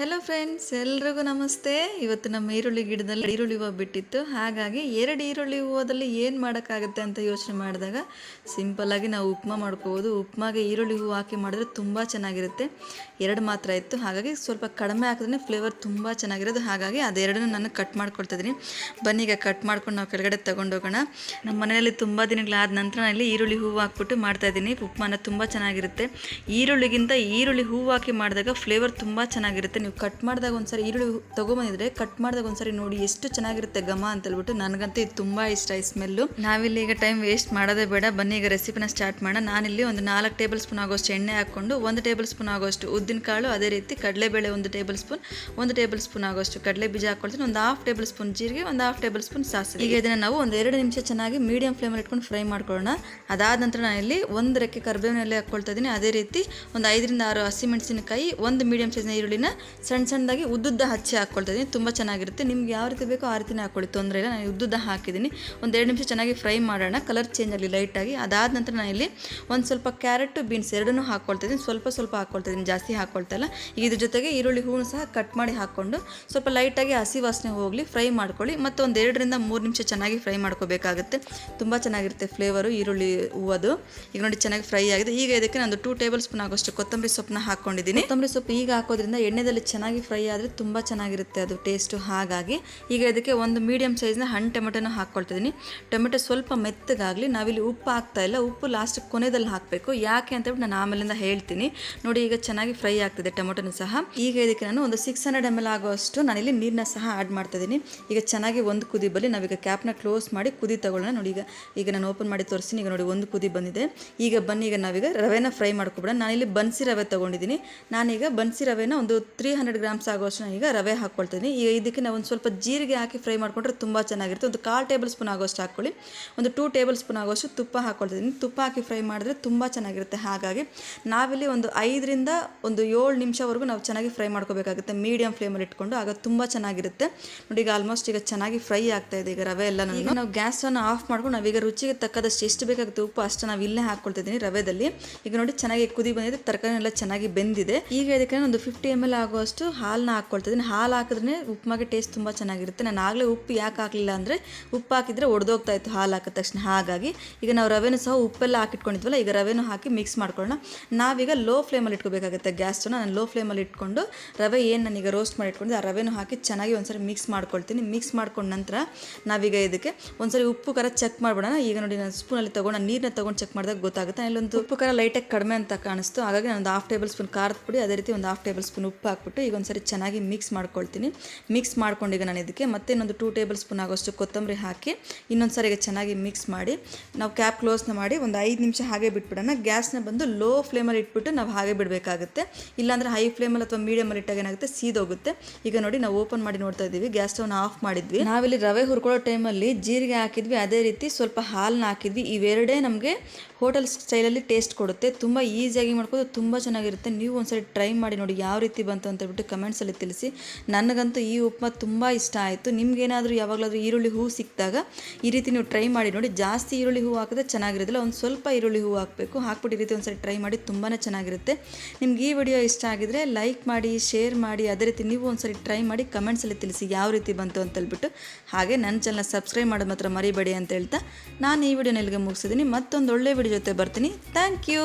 Hello friends ಎಲ್ರಿಗೂ ನಮಸ್ತೆ. ಇವತ್ತು ನಮ್ಮ ಈರುಳ್ಳಿ ಗಿಡದಲ್ಲಿ ಈರುಳ್ಳಿ ಹೂವು ಬಿಟ್ಟಿತ್ತು. ಹಾಗಾಗಿ ಎರಡು ಈರುಳ್ಳಿ ಹೂವದಲ್ಲಿ ಏನು ಮಾಡೋಕ್ಕಾಗುತ್ತೆ ಅಂತ ಯೋಚನೆ ಮಾಡಿದಾಗ ಸಿಂಪಲ್ಲಾಗಿ ನಾವು ಉಪ್ಮಾ ಮಾಡ್ಕೋಬೋದು. ಉಪ್ಮಾಗೆ ಈರುಳ್ಳಿ ಹೂವು ಹಾಕಿ ಮಾಡಿದ್ರೆ ತುಂಬ ಚೆನ್ನಾಗಿರುತ್ತೆ. ಎರಡು ಮಾತ್ರ ಇತ್ತು. ಹಾಗಾಗಿ ಸ್ವಲ್ಪ ಕಡಿಮೆ ಹಾಕಿದ್ರೆ ಫ್ಲೇವರ್ ತುಂಬ ಚೆನ್ನಾಗಿರೋದು. ಹಾಗಾಗಿ ಅದೆರಡನ್ನೂ ನಾನು ಕಟ್ ಮಾಡ್ಕೊಳ್ತಿದ್ದೀನಿ. ಬನ್ನಿ ಈಗ ಕಟ್ ಮಾಡ್ಕೊಂಡು ನಾವು ಕೆಳಗಡೆ ತೊಗೊಂಡೋಗೋಣ. ನಮ್ಮ ಮನೆಯಲ್ಲಿ ತುಂಬ ದಿನಗಳಾದ ನಂತರ ನಾನು ಇಲ್ಲಿ ಈರುಳ್ಳಿ ಹೂವು ಹಾಕ್ಬಿಟ್ಟು ಮಾಡ್ತಾಯಿದ್ದೀನಿ ಉಪ್ಮಾನ ತುಂಬ ಚೆನ್ನಾಗಿರುತ್ತೆ. ಈರುಳ್ಳಿಗಿಂತ ಈರುಳ್ಳಿ ಹೂವು ಹಾಕಿ ಮಾಡಿದಾಗ ಫ್ಲೇವರ್ ತುಂಬ ಚೆನ್ನಾಗಿರುತ್ತೆ. ನೀವು ಕಟ್ ಮಾಡಿದಾಗ ಒಂದ್ಸರಿ ಈರುಳ್ಳಿ ತಗೊಂಬಂದಿದ್ರೆ ಕಟ್ ಮಾಡಿದಾಗ ಒಂದ್ಸರಿ ನೋಡಿ ಎಷ್ಟು ಚೆನ್ನಾಗಿರುತ್ತೆ ಘಮ ಅಂತ ಹೇಳ್ಬಿಟ್ಟು ನನಗಂತೂ ಇದು ತುಂಬ ಇಷ್ಟ ಈ ಸ್ಮೆಲ್ಲು ನಾವಿಲ್ಲಿ ಈಗ ಟೈಮ್ ವೇಸ್ಟ್ ಮಾಡೋದೇ ಬೇಡ. ಬನ್ನಿ ಈಗ ರೆಸಿಪಿನ ಸ್ಟಾರ್ಟ್ ಮಾಡೋಣ. ನಾನಿಲ್ಲಿ ಒಂದು ನಾಲ್ಕು ಟೇಬಲ್ ಸ್ಪೂನ್ ಆಗೋಷ್ಟು ಎಣ್ಣೆ ಹಾಕ್ಕೊಂಡು ಒಂದು ಟೇಬಲ್ ಸ್ಪೂನ್ ಆಗೋಷ್ಟು ಉದ್ದಿನ ಕಾಳು ಅದೇ ರೀತಿ ಕಡಲೆಬೇಳೆ ಒಂದು ಟೇಬಲ್ ಸ್ಪೂನ್ ಒಂದು ಟೇಬಲ್ ಸ್ಪೂನ್ ಆಗೋಷ್ಟು ಕಡಲೆ ಬೀಜ ಹಾಕೊಳ್ತೀನಿ ಒಂದು ಹಾಫ್ ಟೇಬಲ್ ಸ್ಪೂನ್ ಜೀರಿಗೆ ಒಂದು ಹಾಫ್ ಟೇಬಲ್ ಸ್ಪೂನ್ ಸಾಸಿವೆ. ಈಗ ಇದನ್ನು ನಾವು ಒಂದು ಎರಡು ನಿಮಿಷ ಚೆನ್ನಾಗಿ ಮೀಡಿಯಂ ಫ್ಲೇಮಲ್ಲಿ ಇಟ್ಕೊಂಡು ಫ್ರೈ ಮಾಡ್ಕೊಳ್ಳೋಣ. ಅದಾದ ನಂತರ ನಾನಿಲ್ಲಿ ಒಂದು ರೆಕ್ಕೆ ಕರ್ಬೇವಿನಲ್ಲಿ ಹಾಕೊಳ್ತಾ ಹಾಕ್ಕೊಳ್ತಾ ಇದ್ದೀನಿ. ಅದೇ ರೀತಿ ಒಂದು ಐದರಿಂದ ಆರು ಹಸಿಮೆಣಸಿನಕಾಯಿ ಒಂದು ಮೀಡಿಯಂ ಸೈಜ್ನ ಈರುಳ್ಳಿನ ಸಣ್ಣ ಸಣ್ಣದಾಗಿ ಉದ್ದುದ್ದ ಹಚ್ಚಿ ಹಾಕ್ಕೊಳ್ತಾ ಇದ್ದೀನಿ ತುಂಬ ಚೆನ್ನಾಗಿರುತ್ತೆ. ನಿಮ್ಗೆ ಯಾವ ರೀತಿ ಬೇಕೋ ಆ ರೀತಿನೇ ಹಾಕ್ಕೊಳ್ಳಿ ತೊಂದರೆ ಇಲ್ಲ. ನಾನು ಉದ್ದುದ್ದ ಹಾಕಿದ್ದೀನಿ. ಒಂದು ಎರಡು ನಿಮಿಷ ಚೆನ್ನಾಗಿ ಫ್ರೈ ಮಾಡೋಣ. ಕಲರ್ ಚೇಂಜ್ ಆಗಲಿ ಲೈಟಾಗಿ ಅದಾದ ನಂತರ ನಾನು ಇಲ್ಲಿ ಒಂದು ಸ್ವಲ್ಪ ಕ್ಯಾರೆಟು ಬೀನ್ಸ್ ಎರಡನ್ನೂ ಹಾಕ್ಕೊಳ್ತಾ ಇದ್ದೀನಿ ಸ್ವಲ್ಪ ಸ್ವಲ್ಪ ಹಾಕ್ಕೊಳ್ತಾ ಇದ್ದೀನಿ ಜಾಸ್ತಿ ಹಾಕ್ಕೊಳ್ತಾ ಇಲ್ಲ. ಈಗ ಇದ್ರ ಜೊತೆಗೆ ಈರುಳ್ಳಿ ಹೂವು ಸಹ ಕಟ್ ಮಾಡಿ ಹಾಕ್ಕೊಂಡು ಸ್ವಲ್ಪ ಲೈಟಾಗಿ ಹಸಿ ವಾಸನೆ ಹೋಗಲಿ, ಫ್ರೈ ಮಾಡ್ಕೊಳ್ಳಿ. ಮತ್ತು ಒಂದು ಎರಡರಿಂದ ಮೂರು ನಿಮಿಷ ಚೆನ್ನಾಗಿ ಫ್ರೈ ಮಾಡ್ಕೋಬೇಕಾಗುತ್ತೆ. ತುಂಬ ಚೆನ್ನಾಗಿರುತ್ತೆ ಫ್ಲೇವರು ಈರುಳ್ಳಿ ಹೂವದು ಈಗ ನೋಡಿ ಚೆನ್ನಾಗಿ ಫ್ರೈ ಆಗಿದೆ. ಈಗ ಇದಕ್ಕೆ ನಾನು ಟೂ ಟೇಬಲ್ ಸ್ಪೂನ್ ಆಗೋಷ್ಟು ಕೊತ್ತಂಬರಿ ಸೊಪ್ಪನ್ನ ಹಾಕ್ಕೊಂಡಿದ್ದೀನಿ ಕೊತ್ತಂಬರಿ ಸೊಪ್ಪು ಈಗ ಹಾಕೋದ್ರಿಂದ ಎಣ್ಣೆದಲ್ಲಿ ಚೆನ್ನಾಗಿ ಫ್ರೈ ಆದರೆ ತುಂಬ ಚೆನ್ನಾಗಿರುತ್ತೆ ಅದು ಟೇಸ್ಟು ಹಾಗಾಗಿ. ಈಗ ಇದಕ್ಕೆ ಒಂದು ಮೀಡಿಯಮ್ ಸೈಜ್ನ ಹಣ್ಣು ಟೊಮೆಟೊನ ಹಾಕ್ಕೊಳ್ತಿದ್ದೀನಿ ಟೊಮೆಟೊ ಸ್ವಲ್ಪ ಮೆತ್ತಗಾಗಲಿ, ನಾವಿಲ್ಲಿ ಉಪ್ಪು ಹಾಕ್ತಾ ಇಲ್ಲ, ಉಪ್ಪು ಲಾಸ್ಟ್ ಕೊನೆಯಲ್ಲಿ ಹಾಕಬೇಕು. ಯಾಕೆ ಅಂತ ಹೇಳ್ಬಿಟ್ಟು ನಾನು ಆಮೇಲಿಂದ ಹೇಳ್ತೀನಿ. ನೋಡಿ, ಈಗ ಚೆನ್ನಾಗಿ ಫ್ರೈ ಆಗ್ತಿದೆ ಟೊಮೆಟೊನು ಸಹ. ಈಗ ಇದಕ್ಕೆ ನಾನು ಒಂದು ಸಿಕ್ಸ್ ಹಂಡ್ರೆಡ್ ಎಂ ಎಲ್ ಆಗುವಷ್ಟು ನಾನಿಲ್ಲಿ ನೀರನ್ನ ಸಹ ಆ್ಯಡ್ ಮಾಡ್ತಾಯಿದ್ದೀನಿ ಈಗ ಚೆನ್ನಾಗಿ ಒಂದು ಕುದಿ ಬಲ್ಲಿ ನಾವೀಗ ಕ್ಯಾಪ್ನ ಕ್ಲೋಸ್ ಮಾಡಿ ಕುದಿ ತಗೊಳ್ಳೋಣ. ನೋಡಿ, ಈಗ ಈಗ ನಾನು ಓಪನ್ ಮಾಡಿ ತೋರಿಸ್ತೀನಿ. ಈಗ ನೋಡಿ, ಒಂದು ಕುದಿ ಬಂದಿದೆ. ಈಗ ಬನ್ನಿ, ಈಗ ನಾವೀಗ ರವೆನ ಫ್ರೈ ಮಾಡ್ಕೊಬಿಡೋಣ. ನಾನಿಲ್ಲಿ ಬನ್ಸಿ ರವೆ ತೊಗೊಂಡಿದ್ದೀನಿ. ನಾನೀಗ ಬನ್ಸಿ ರವೆನ ಒಂದು ತ್ರೀ ಹಂಡ್ರೆಡ್ ಗ್ರಾಮ್ಸ್ ಆಗುವಷ್ಟು ಈಗ ರವೆ ಹಾಕ್ಕೊಳ್ತೀನಿ. ಈಗ ಇದಕ್ಕೆ ನಾವು ಒಂದು ಸ್ವಲ್ಪ ಜೀರಿಗೆ ಹಾಕಿ ಫ್ರೈ ಮಾಡಿಕೊಂಡ್ರೆ ತುಂಬ ಚೆನ್ನಾಗಿರುತ್ತೆ. ಒಂದು ಕಾಲು ಟೇಬಲ್ ಸ್ಪೂನ್ ಆಗೋಷ್ಟು ಹಾಕ್ಕೊಳ್ಳಿ. ಒಂದು ಟೂ ಟೇಬಲ್ ಸ್ಪೂನ್ ಆಗೋಷ್ಟು ತುಪ್ಪ ಹಾಕ್ಕೊಳ್ತಿದ್ದೀನಿ ತುಪ್ಪ ಹಾಕಿ ಫ್ರೈ ಮಾಡಿದ್ರೆ ತುಂಬ ಚೆನ್ನಾಗಿರುತ್ತೆ. ಹಾಗಾಗಿ ನಾವಿಲ್ಲಿ ಒಂದು ಐದರಿಂದ ಒಂದು ಏಳು ನಿಮಿಷವರೆಗೂ ನಾವು ಚೆನ್ನಾಗಿ ಫ್ರೈ ಮಾಡ್ಕೋಬೇಕಾಗುತ್ತೆ. ಮೀಡಿಯಂ ಫ್ಲೇಮಲ್ಲಿ ಇಟ್ಕೊಂಡು ಆಗ ತುಂಬ ಚೆನ್ನಾಗಿರುತ್ತೆ. ನೋಡಿ ಈಗ ಆಲ್ಮೋಸ್ಟ್ ಈಗ ಚೆನ್ನಾಗಿ ಫ್ರೈ ಆಗ್ತಾ ಇದೆ ಈಗ ರವೆ ಎಲ್ಲ ಈಗ ನಾವು ಗ್ಯಾಸನ್ನು ಆಫ್ ಮಾಡ್ಕೊಂಡು ನಾವೀಗ ರುಚಿಗೆ ತಕ್ಕದಷ್ಟು ಎಷ್ಟು ಬೇಕಾಗುತ್ತೆ ಉಪ್ಪು ಅಷ್ಟು ನಾವು ಇಲ್ಲೇ ಹಾಕ್ಕೊಳ್ತಿದ್ದೀನಿ ರವೆದಲ್ಲಿ. ಈಗ ನೋಡಿ ಚೆನ್ನಾಗಿ ಕುದಿ ಬಂದಿದೆ. ತರಕಾರಿ ಎಲ್ಲ ಚೆನ್ನಾಗಿ ಬೆಂದಿದೆ. ಈಗ ಇದಕ್ಕೆ ಒಂದು ಫಿಫ್ಟಿ ಎಂ ಎಲ್ ಆಗುವಷ್ಟು ಹಾಲನ್ನ ಹಾಕ್ಕೊಳ್ತಿದ್ದೀನಿ ಹಾಲು ಹಾಕಿದ್ರೆ ಉಪ್ಮಾಗೆ ಟೇಸ್ಟ್ ತುಂಬ ಚೆನ್ನಾಗಿರುತ್ತೆ. ನಾನು ಆಗಲೇ ಉಪ್ಪು ಯಾಕೆ ಹಾಕಲಿಲ್ಲ ಅಂದರೆ ಉಪ್ಪು ಹಾಕಿದರೆ ಒಡೆದೋಗ್ತಾ ಇತ್ತು ಹಾಲು ಹಾಕಿದ ತಕ್ಷಣ. ಹಾಗಾಗಿ ಈಗ ನಾವು ರವೆನೂ ಸಹ ಉಪ್ಪೆಲ್ಲ ಹಾಕಿಟ್ಕೊಂಡಿದ್ವಲ್ಲ, ಈಗ ರವೆನೂ ಹಾಕಿ ಮಿಕ್ಸ್ ಮಾಡ್ಕೊಳ್ಳೋಣ. ನಾವೀಗ ಲೋ ಫ್ಲೇಮಲ್ಲಿ ಇಟ್ಕೋಬೇಕಾಗುತ್ತೆ ಗ್ಯಾಸ್ನ ನಾನು ಲೋ ಫ್ಲೇಮಲ್ಲಿ ಇಟ್ಕೊಂಡು ರವೆ ಏನು ನಾನೀಗ ರೋಸ್ಟ್ ಮಾಡಿ ಇಟ್ಕೊಂಡಿದ್ದೆ, ಆ ರವೆನೂ ಹಾಕಿ ಚೆನ್ನಾಗಿ ಒಂದ್ಸರಿ ಮಿಕ್ಸ್ ಮಾಡ್ಕೊಳ್ತೀನಿ. ಮಿಕ್ಸ್ ಮಾಡ್ಕೊಂಡ ನಂತರ ನಾವೀಗ ಇದಕ್ಕೆ ಒಂದ್ಸರಿ ಉಪ್ಪು ಖಾರ ಚೆಕ್ ಮಾಡ್ಬಿಡೋಣ. ಈಗ ನೋಡಿ ನಾನು ಸ್ಪೂನಲ್ಲಿ ತೊಗೊಂಡು ನೀರನ್ನ ತೊಗೊಂಡು ಚೆಕ್ ಮಾಡಿದಾಗ ಗೊತ್ತಾಗುತ್ತೆ. ಇಲ್ಲೊಂದು ಉಪ್ಪು ಖಾರ ಲೈಟಾಗಿ ಕಡಿಮೆ ಅಂತ ಕಾಣಿಸ್ತು. ಹಾಗಾಗಿ ನಾನು ಒಂದು ಹಾಫ್ ಟೇಬಲ್ ಸ್ಪೂನ್ ಖಾರದ ಪುಡಿ, ಅದೇ ರೀತಿ ಒಂದು ಹಾಫ್ ಟೇಬಲ್ ಸ್ಪೂನ್ ಉಪ್ಪು ಹಾಕ್ಬಿಟ್ಟು ಈಗ ಒಂದ್ಸರಿ ಚೆನ್ನಾಗಿ ಮಿಕ್ಸ್ ಮಾಡ್ಕೊಳ್ತೀನಿ. ಮಿಕ್ಸ್ ಮಾಡ್ಕೊಂಡೀಗ ನಾನು ಇದಕ್ಕೆ ಮತ್ತೆ ಇನ್ನೊಂದು ಟೂ ಟೇಬಲ್ ಸ್ಪೂನ್ ಆಗೋಷ್ಟು ಕೊತ್ತಂಬರಿ ಹಾಕಿ ಇನ್ನೊಂದು ಸರಿ ಚೆನ್ನಾಗಿ ಮಿಕ್ಸ್ ಮಾಡಿ ನಾವು ಕ್ಯಾಪ್ ಕ್ಲೋಸ್ನ ಮಾಡಿ ಒಂದು ಐದು ನಿಮಿಷ ಹಾಗೆ ಬಿಟ್ಬಿಡೋಣ. ಗ್ಯಾಸ್ನ ಬಂದು ಲೋ ಫ್ಲೇಮಲ್ಲಿ ಇಟ್ಬಿಟ್ಟು ನಾವು ಹಾಗೆ ಬಿಡಬೇಕಾಗುತ್ತೆ. ಇಲ್ಲಾಂದರೆ ಹೈ ಫ್ಲೇಮಲ್ಲಿ ಅಥವಾ ಮೀಡಿಯಮಲ್ಲಿ ಇಟ್ಟಾಗ ಏನಾಗುತ್ತೆ? ಸೀದೋಗುತ್ತೆ. ಈಗ ನೋಡಿ ನಾವು ಓಪನ್ ಮಾಡಿ ನೋಡ್ತಾ ಇದ್ದೀವಿ. ಗ್ಯಾಸ್ ಸ್ಟವ್ನ ಆಫ್ ಮಾಡಿದ್ವಿ. ನಾವಿಲ್ಲಿ ರವೆ ಹುರ್ಕೊಳ್ಳೋ ಟೈಮಲ್ಲಿ ಜೀರಿಗೆ ಹಾಕಿದ್ವಿ. ಅದೇ ರೀತಿ ಸ್ವಲ್ಪ ಹಾಲನ್ನ ಹಾಕಿದ್ವಿ. ಇವೆರಡೇ ನಮಗೆ ಹೋಟೆಲ್ ಸ್ಟೈಲಲ್ಲಿ ಟೇಸ್ಟ್ ಕೊಡುತ್ತೆ. ತುಂಬ ಈಸಿಯಾಗಿ ಮಾಡ್ಕೋದು ತುಂಬ ಚೆನ್ನಾಗಿರುತ್ತೆ. ನೀವು ಒಂದ್ಸರಿ ಟ್ರೈ ಮಾಡಿ ನೋಡಿ ಯಾವ ರೀತಿ ಬಂತು ಅಂತ ಹೇಳ್ಬಿಟ್ಟು ಕಮೆಂಟ್ಸಲ್ಲಿ ತಿಳಿಸಿ. ನನಗಂತೂ ಈ ಉಪ್ಮಾ ತುಂಬ ಇಷ್ಟ ಆಯಿತು. ನಿಮ್ಗೇನಾದರೂ ಯಾವಾಗಲಾದರೂ ಈರುಳ್ಳಿ ಹೂವು ಸಿಕ್ಕಿದಾಗ ಈ ರೀತಿ ನೀವು ಟ್ರೈ ಮಾಡಿ ನೋಡಿ. ಜಾಸ್ತಿ ಈರುಳ್ಳಿ ಹೂವು ಹಾಕಿದ್ರೆ ಚೆನ್ನಾಗಿರೋದಿಲ್ಲ. ಒಂದು ಸ್ವಲ್ಪ ಈರುಳ್ಳಿ ಹೂವು ಹಾಕಬೇಕು. ಹಾಕ್ಬಿಟ್ಟು ಈ ರೀತಿ ಒಂದ್ಸರಿ ಟ್ರೈ ಮಾಡಿ ತುಂಬಾ ಚೆನ್ನಾಗಿರುತ್ತೆ. ನಿಮ್ಗೆ ಈ ವಿಡಿಯೋ ಇಷ್ಟ ಆಗಿದ್ರೆ ಲೈಕ್ ಮಾಡಿ ಶೇರ್ ಮಾಡಿ, ಅದೇ ರೀತಿ ನೀವು ಒಂದ್ಸರಿ ಟ್ರೈ ಮಾಡಿ ಕಮೆಂಟ್ಸಲ್ಲಿ ತಿಳಿಸಿ ಯಾವ ರೀತಿ ಬಂತು ಅಂತ ಹೇಳ್ಬಿಟ್ಟು. ಹಾಗೆ ನನ್ನ ಚಾನಲ್ನ ಸಬ್ಸ್ಕ್ರೈಬ್ ಮಾಡೋದು ಮಾತ್ರ ಮರಿಬೇಡಿ ಅಂತ ಹೇಳ್ತಾ ನಾನು ಈ ವಿಡಿಯೋನ ಇಲ್ಲಿಗೆ ಮುಗಿಸಿದ್ದೀನಿ ಮತ್ತೊಂದು ಒಳ್ಳೆ ವಿಡಿಯೋ ಜೊತೆ ಬರ್ತೀನಿ. Thank you